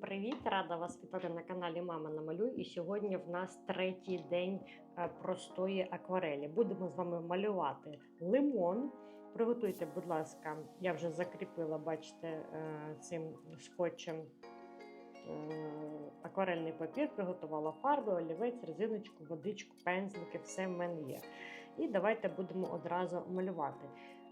привіт! Рада вас вітати на каналі Мама Намалюй. І сьогодні в нас третій день е, простої акварелі. Будемо з вами малювати лимон. Приготуйте, будь ласка, я вже закріпила, бачите, е, цим скотчем е, акварельний папір, приготувала фарби, олівець, резиночку, водичку, пензлики, все в мене є. І давайте будемо одразу малювати.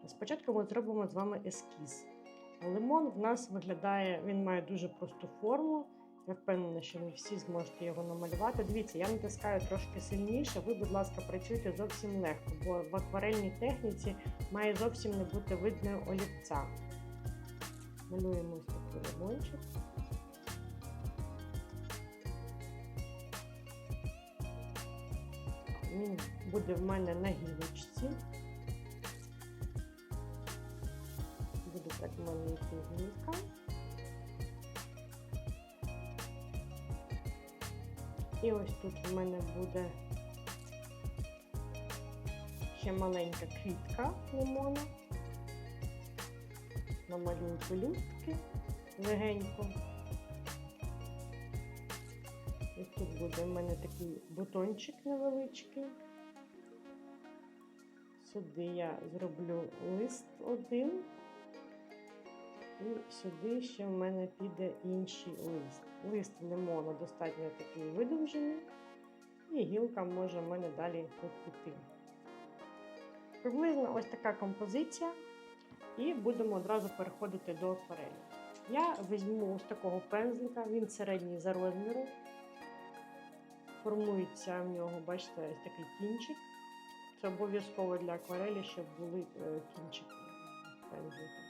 Спочатку ми зробимо з вами ескіз. Лимон в нас виглядає, він має дуже просту форму. Я впевнена, що ви всі зможете його намалювати. Дивіться, я натискаю трошки сильніше. Ви, будь ласка, працюйте зовсім легко, бо в акварельній техніці має зовсім не бути видно олівця. Малюємо такий лимончик. Він буде в мене на гілочці. В мене. І ось тут в мене буде ще маленька квітка лимона. Намалюю пелюстки легенько. І тут буде в мене такий бутончик невеличкий. Сюди я зроблю лист один. І сюди ще в мене піде інший лист. Лист лимону достатньо такий видовжений, і гілка може в мене далі тут піти. Приблизно ось така композиція, і будемо одразу переходити до акварелі. Я візьму ось такого пензлика, він середній за розміром. Формується в нього, бачите, ось такий кінчик. Це обов'язково для акварелі, щоб були е, кінчики пензлика.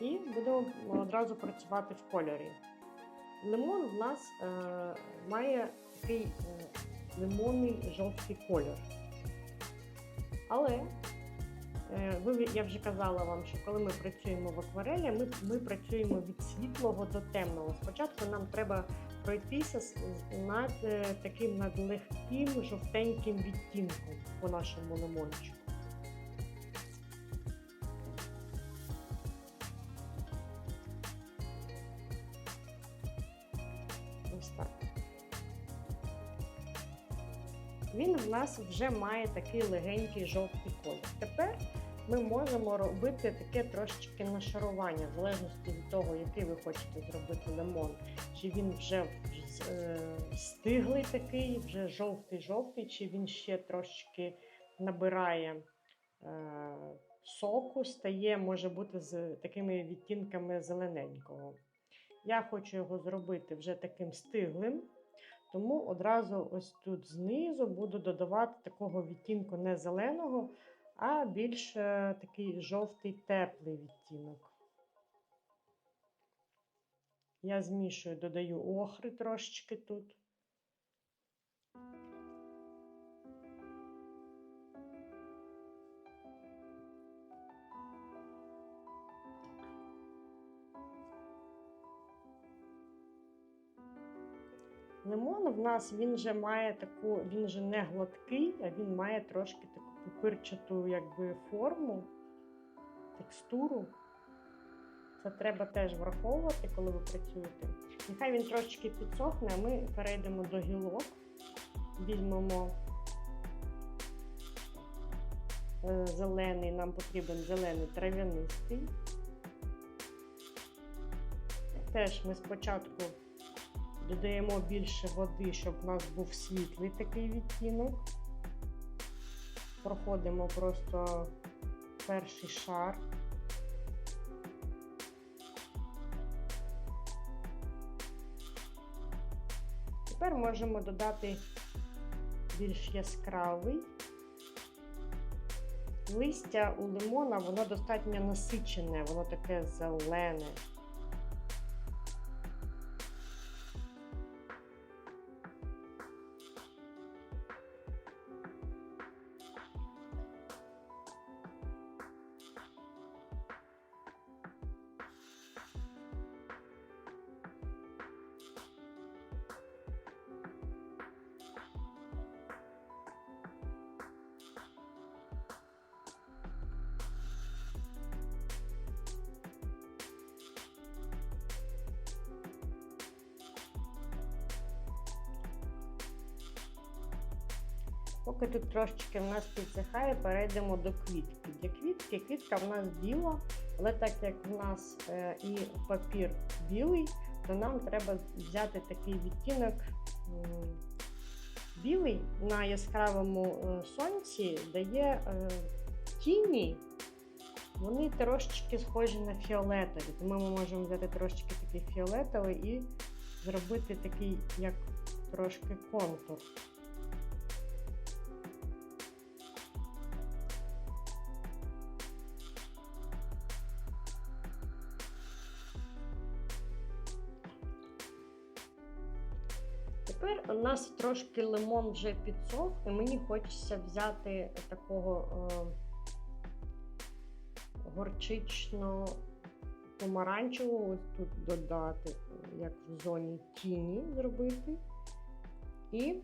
І будемо одразу працювати в кольорі. Лимон в нас е, має такий е, лимонний жовтий кольор. Але е, ви, я вже казала вам, що коли ми працюємо в акварелі, ми, ми працюємо від світлого до темного. Спочатку нам треба пройтися над е, таким над легким жовтеньким відтінком по нашому лимончику. Він в нас вже має такий легенький жовтий колір. Тепер ми можемо робити таке трошечки нашарування, в залежності від того, який ви хочете зробити лимон. Чи він вже е, стиглий такий, вже жовтий-жовтий, чи він ще трошечки набирає е, соку, стає, може бути з такими відтінками зелененького. Я хочу його зробити вже таким стиглим, тому одразу ось тут знизу буду додавати такого відтінку не зеленого, а більш такий жовтий теплий відтінок. Я змішую, додаю охри трошечки тут. Лимон в нас він же має таку, він же не гладкий, а він має трошки таку пупирчату якби, форму, текстуру. Це треба теж враховувати, коли ви працюєте. Нехай він трошечки підсохне, а ми перейдемо до гілок, візьмемо е, зелений, нам потрібен зелений трав'янистий. Теж ми спочатку додаємо більше води, щоб у нас був світлий такий відтінок. Проходимо просто перший шар. Тепер можемо додати більш яскравий. Листя у лимона, воно достатньо насичене, воно таке зелене. Поки тут трошечки в нас підсихає, перейдемо до квітки. Для квітки квітка в нас біла, але так як в нас е, і папір білий, то нам треба взяти такий відтінок білий на яскравому е, сонці дає е, тіні. Вони трошечки схожі на фіолетові, тому ми можемо взяти трошечки такий фіолетовий і зробити такий, як трошки контур. Нас трошки лимон вже підсох, і мені хочеться взяти такого е, горчично помаранчевого, ось тут додати, як в зоні тіні зробити. І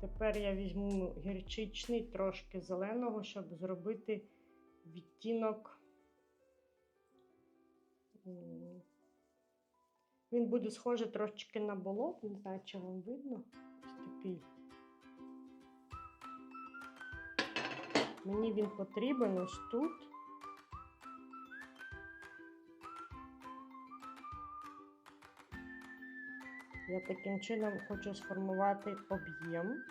тепер я візьму гірчичний, трошки зеленого, щоб зробити відтінок. Він буде схожий трошечки на болот, не знаю, чи вам видно. Ось такий. Мені він потрібен ось тут. Я таким чином хочу сформувати об'єм.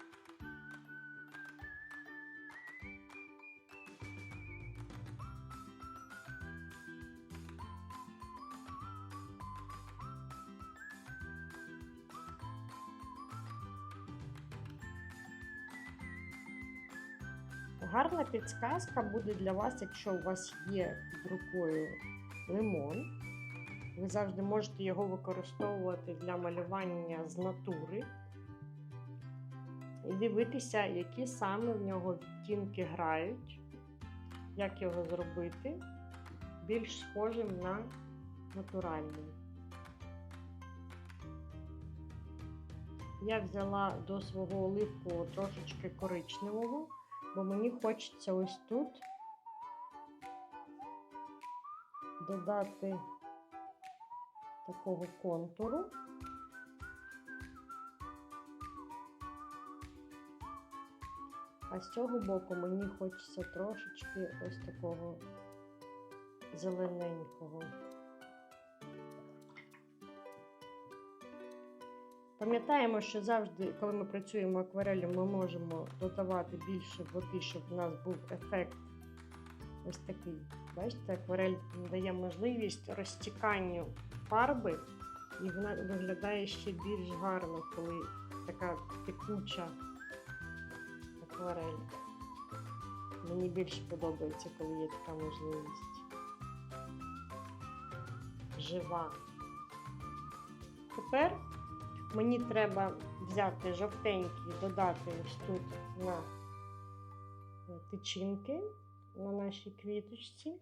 Гарна підсказка буде для вас, якщо у вас є під рукою лимон. Ви завжди можете його використовувати для малювання з натури. І дивитися, які саме в нього відтінки грають, як його зробити більш схожим на натуральний. Я взяла до свого оливкового трошечки коричневого, бо мені хочеться ось тут додати такого контуру. А з цього боку мені хочеться трошечки ось такого зелененького. Пам'ятаємо, що завжди, коли ми працюємо акварелью, ми можемо додавати більше води, щоб у нас був ефект ось такий. Бачите, акварель дає можливість розтіканню фарби, і вона виглядає ще більш гарно, коли така текуча акварель. Мені більше подобається, коли є така можливість. Жива. Тепер мені треба взяти жовтенький, додати ось тут на тичинки на нашій квіточці.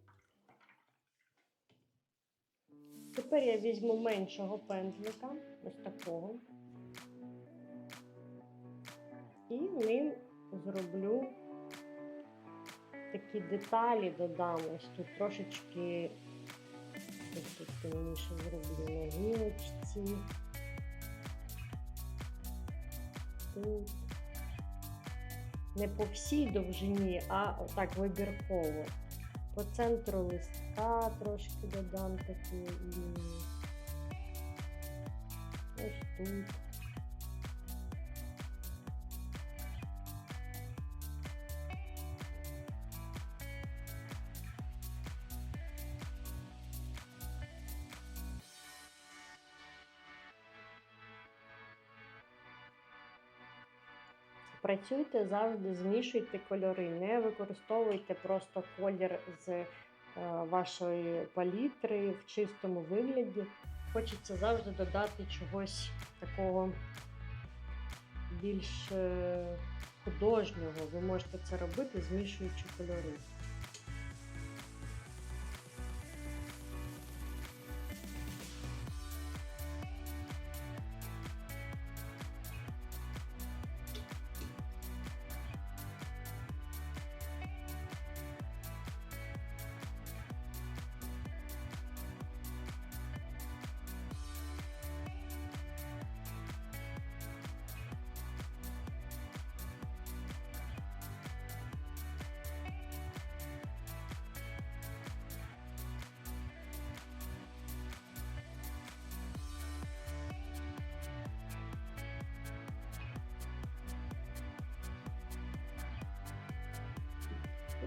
Тепер я візьму меншого пензлика, ось такого, і ним зроблю такі деталі, додам ось тут трошечки, ось тут темніше зроблю на гілочці. Тут. Не по всій довжині, а так вибірково. По центру листка трошки додам такі лінії. Ось тут. Працюйте завжди, змішуйте кольори, не використовуйте просто колір з е, вашої палітри в чистому вигляді. Хочеться завжди додати чогось такого більш е, художнього. Ви можете це робити, змішуючи кольори.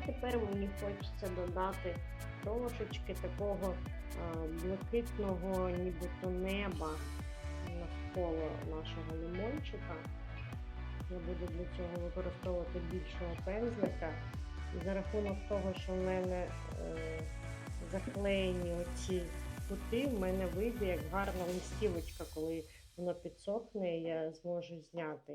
Тепер мені хочеться додати трошечки такого е, блакитного нібито неба навколо нашого лимончика. Я буду для цього використовувати більшого пензлика. І за рахунок того, що в мене е, заклеєні оці кути, в мене вийде як гарна листівочка, коли воно підсохне, я зможу зняти.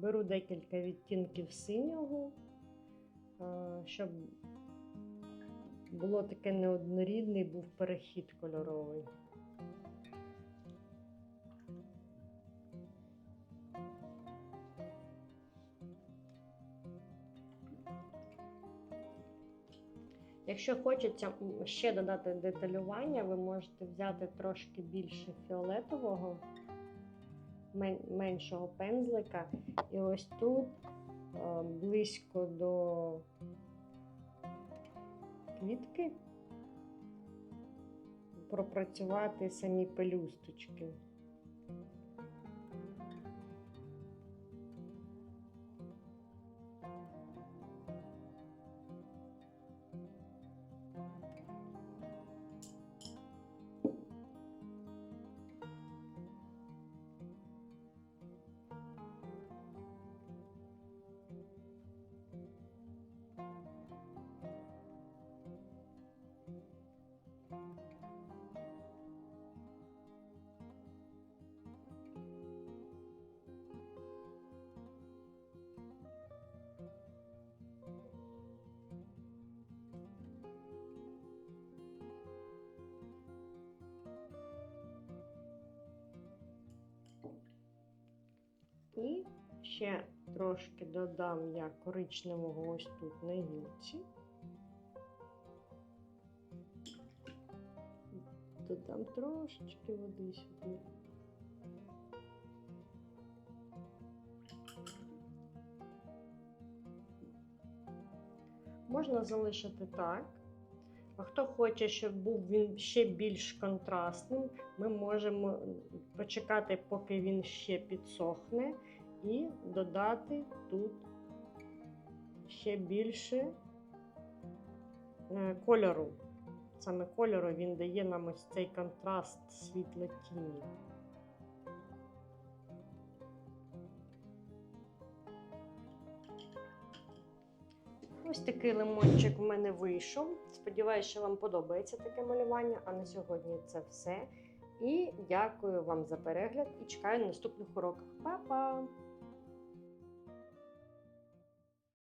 Беру декілька відтінків синього, е, щоб було таке неоднорідний був перехід кольоровий. Якщо хочеться ще додати деталювання, ви можете взяти трошки більше фіолетового, меншого пензлика. І ось тут е, близько до квітки пропрацювати самі пелюсточки. Ще трошки додам я коричневого ось тут на гілці. Додам трошечки води сюди. Можна залишити так. А хто хоче, щоб був він ще більш контрастним, ми можемо почекати, поки він ще підсохне, і додати тут ще більше е, кольору. Саме кольору він дає нам ось цей контраст світло тіні. Ось такий лимончик в мене вийшов. Сподіваюся, що вам подобається таке малювання. А на сьогодні це все. І дякую вам за перегляд і чекаю на наступних уроках. Па-па!